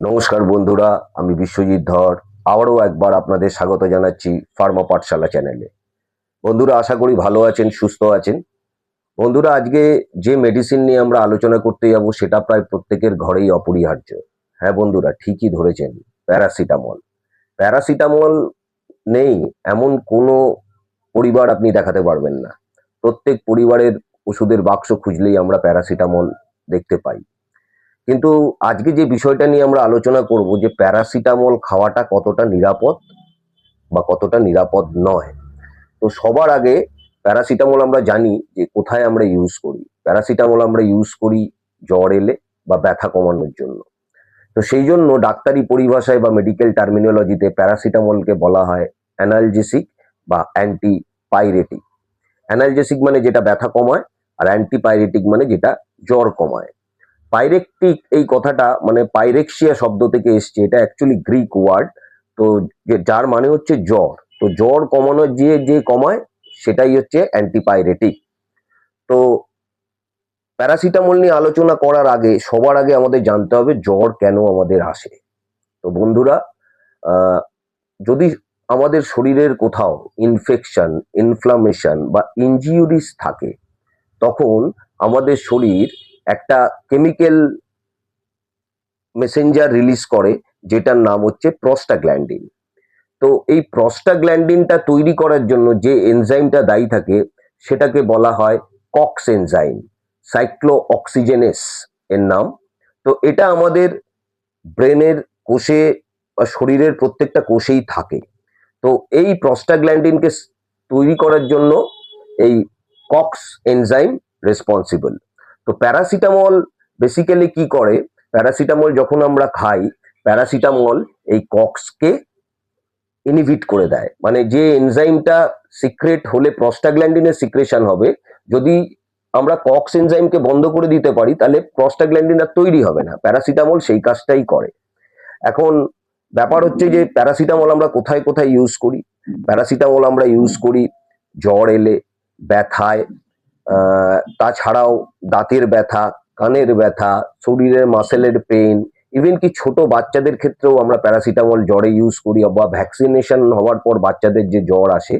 নমস্কার বন্ধুরা, আমি বিশ্বজিৎ ধর। আবারও একবার আপনাদের স্বাগত জানাচ্ছি ফার্মা পাঠশালা চ্যানেলে। বন্ধুরা, আশা করি ভালো আছেন, সুস্থ আছেন। বন্ধুরা, আজকে যে মেডিসিন নিয়ে আমরা আলোচনা করতে যাব, সেটা প্রায় প্রত্যেকের ঘরেই অপরিহার্য। হ্যাঁ বন্ধুরা, ঠিকই ধরেছেন প্যারাসিটামল প্যারাসিটামল নেই, এমন কোনো পরিবার আপনি দেখাতে পারবেন না। প্রত্যেক পরিবারের ওষুধের বাক্স খুঁজলেই আমরা প্যারাসিটামল দেখতে পাই। কিন্তু আজকে যে বিষয়টা নিয়ে আমরা আলোচনা করব যে প্যারাসিটামল খাওয়াটা কতটা নিরাপদ বা কতটা নিরাপদ নয়, তো সবার আগে প্যারাসিটামল আমরা জানি যে কোথায় আমরা ইউজ করি। প্যারাসিটামল আমরা ইউজ করি জ্বর এলে বা ব্যথা কমানোর জন্য। তো সেই জন্য ডাক্তারি পরিভাষায় বা মেডিকেল টার্মিনোলজিতে প্যারাসিটামলকে বলা হয় অ্যানালজেসিক বা অ্যান্টি পাইরেটিক অ্যানালজেসিক মানে যেটা ব্যথা কমায় আর অ্যান্টি পাইরেটিক মানে যেটা জ্বর কমায়। পাইরেকটিক এই কথাটা মানে পাইরেক্সিয়া শব্দ থেকে এসছে, এটা অ্যাকচুয়ালি গ্রিক ওয়ার্ড তো যার মানে হচ্ছে জ্বর, তো জ্বর কমানোর যে যে কমায়, সেটাই হচ্ছে অ্যান্টিপাইরেটিক তো প্যারাসিটামল নিয়ে আলোচনা করার আগে, সবার আগে আমাদের জানতে হবে জ্বর কেন আমাদের আসে। তো বন্ধুরা যদি আমাদের শরীরের কোথাও ইনফেকশন ইনফ্লামেশন বা ইনজিউরিস থাকে, তখন আমাদের শরীর একটা কেমিক্যাল মেসেঞ্জার রিলিজ করে, যেটার নাম হচ্ছে প্রস্টাগ্ল্যান্ডিন তো এই প্রস্টাগ্ল্যান্ডিনটা তৈরি করার জন্য যে এনজাইমটা দায়ী থাকে, সেটাকে বলা হয় কক্স এনজাইম সাইক্লো অক্সিজেনেস এর নাম। তো এটা আমাদের ব্রেনের কোষে বা শরীরের প্রত্যেকটা কোষেই থাকে। তো এই প্রস্টাগ্ল্যান্ডিনকে তৈরি করার জন্য এই কক্স এনজাইম রেসপন্সিবল তো প্যারাসিটামল বেসিক্যালি কি করে? প্যারাসিটামল যখন আমরা খাই, প্যারাসিটামল এই কক্সকে ইনহিবিট করে দেয়। মানে যে এনজাইমটা সিক্রেট হলে প্রস্টাগ্ল্যান্ডিনের সিক্রেশন হবে, যদি আমরা কক্স এনজাইমকে বন্ধ করে দিতে পারি, তাহলে প্রস্টাগ্ল্যান্ডিন আর তৈরি হবে না। প্যারাসিটামল সেই কাজটাই করে। এখন ব্যাপার হচ্ছে যে প্যারাসিটামল আমরা কোথায় কোথায় ইউজ করি? প্যারাসিটামল আমরা ইউজ করি জ্বর এলে, ব্যথায় তাছাড়াও দাঁতের ব্যথা, কানের ব্যথা, শরীরের মাসেলের পেইন ইভেন কি ছোট বাচ্চাদের ক্ষেত্রেও আমরা প্যারাসিটামল জ্বরে ইউজ করি বা ভ্যাকসিনেশন হওয়ার পর বাচ্চাদের যে জ্বর আসে,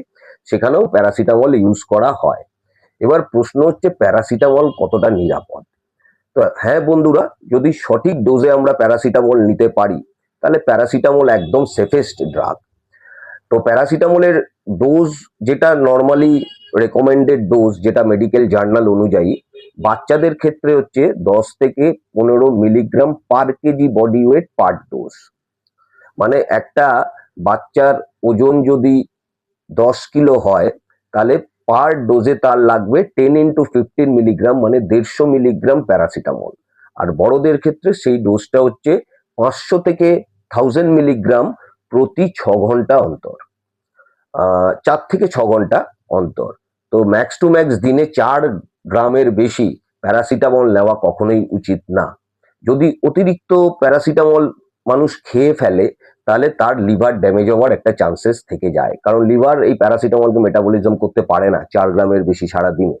সেখানেও প্যারাসিটামল ইউজ করা হয়। এবার প্রশ্ন হচ্ছে প্যারাসিটামল কতটা নিরাপদ? তো হ্যাঁ বন্ধুরা, যদি সঠিক ডোজে আমরা প্যারাসিটামল নিতে পারি, তাহলে প্যারাসিটামল একদম সেফেস্ট ড্রাগ তো প্যারাসিটামলের ডোজ যেটা নর্মালি রেকমেন্ডেড ডোজ যেটা মেডিকেল জার্নাল অনুযায়ী, বাচ্চাদের ক্ষেত্রে হচ্ছে দশ থেকে পনেরো milligram per KG body weight per dose মানে একটা বাচ্চার ওজন যদি দশ কিলো হয়, তাহলে পার ডোজে তার লাগবে টেন ইন্টু ফিফটিন মিলিগ্রাম মানে দেড়শো মিলিগ্রাম প্যারাসিটামল আর বড়দের ক্ষেত্রে সেই ডোজটা হচ্ছে পাঁচশো থেকে থাউজেন্ড মিলিগ্রাম প্রতি ছ ঘণ্টা অন্তর। চার থেকে ছ ঘণ্টা অন্তর। তো ম্যাক্স টু ম্যাক্স দিনে চার গ্রামের বেশি প্যারাসিটামল নেওয়া কখনোই উচিত না। যদি অতিরিক্ত প্যারাসিটামল মানুষ খেয়ে ফেলে, তাহলে তার লিভার ড্যামেজ হওয়ার একটা চান্সেস থেকে যায়। কারণ লিভার এই প্যারাসিটামলকে মেটাবলিজম করতে পারে না চার গ্রামের বেশি সারা দিনে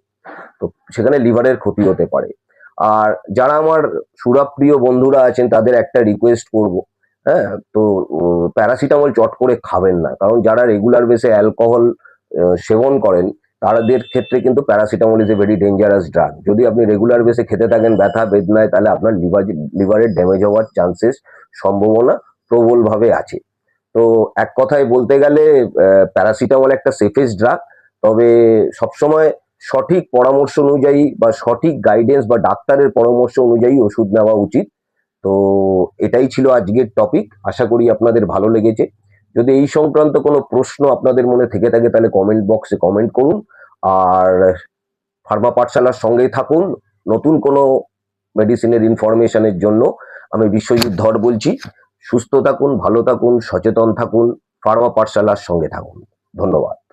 তো সেখানে লিভারের ক্ষতি হতে পারে। আর যারা আমার সুরাপ্রিয় বন্ধুরা আছেন, তাদের একটা রিকোয়েস্ট করব। হ্যাঁ তো প্যারাসিটামল চট করে খাবেন না। কারণ যারা রেগুলার বেসে অ্যালকোহল সেবন করেন তাদের ক্ষেত্রে কিন্তু paracetamol is a very dangerous drug যদি আপনি রেগুলার বেসে খেতে থাকেন, ব্যথা, বেদনায়, তাহলে আপনার লিভার লিভারের ড্যামেজ হওয়ার চান্সেস সম্ভাবনা প্রবলভাবে আছে। তো এক কথায় বলতে গেলে প্যারাসিটামল একটা সেফেস্ট ড্রাগ তবে সবসময় সঠিক পরামর্শ অনুযায়ী বা সঠিক গাইডেন্স বা ডাক্তারের পরামর্শ অনুযায়ী ওষুধ নেওয়া উচিত। তো এটাই ছিল আজকের টপিক আশা করি আপনাদের ভালো লেগেছে। যদি এই সংক্রান্ত কোনো প্রশ্ন আপনাদের মনে থেকে থাকে, তাহলে কমেন্ট বক্সে কমেন্ট করুন। আর ফার্মা পাঠশালার সঙ্গেই থাকুন নতুন কোনো মেডিসিনের ইনফরমেশনের জন্য। আমি বিশ্বজিৎ ধর বলছি। সুস্থ থাকুন, ভালো থাকুন, সচেতন থাকুন ফার্মা পাঠশালার সঙ্গে থাকুন। ধন্যবাদ।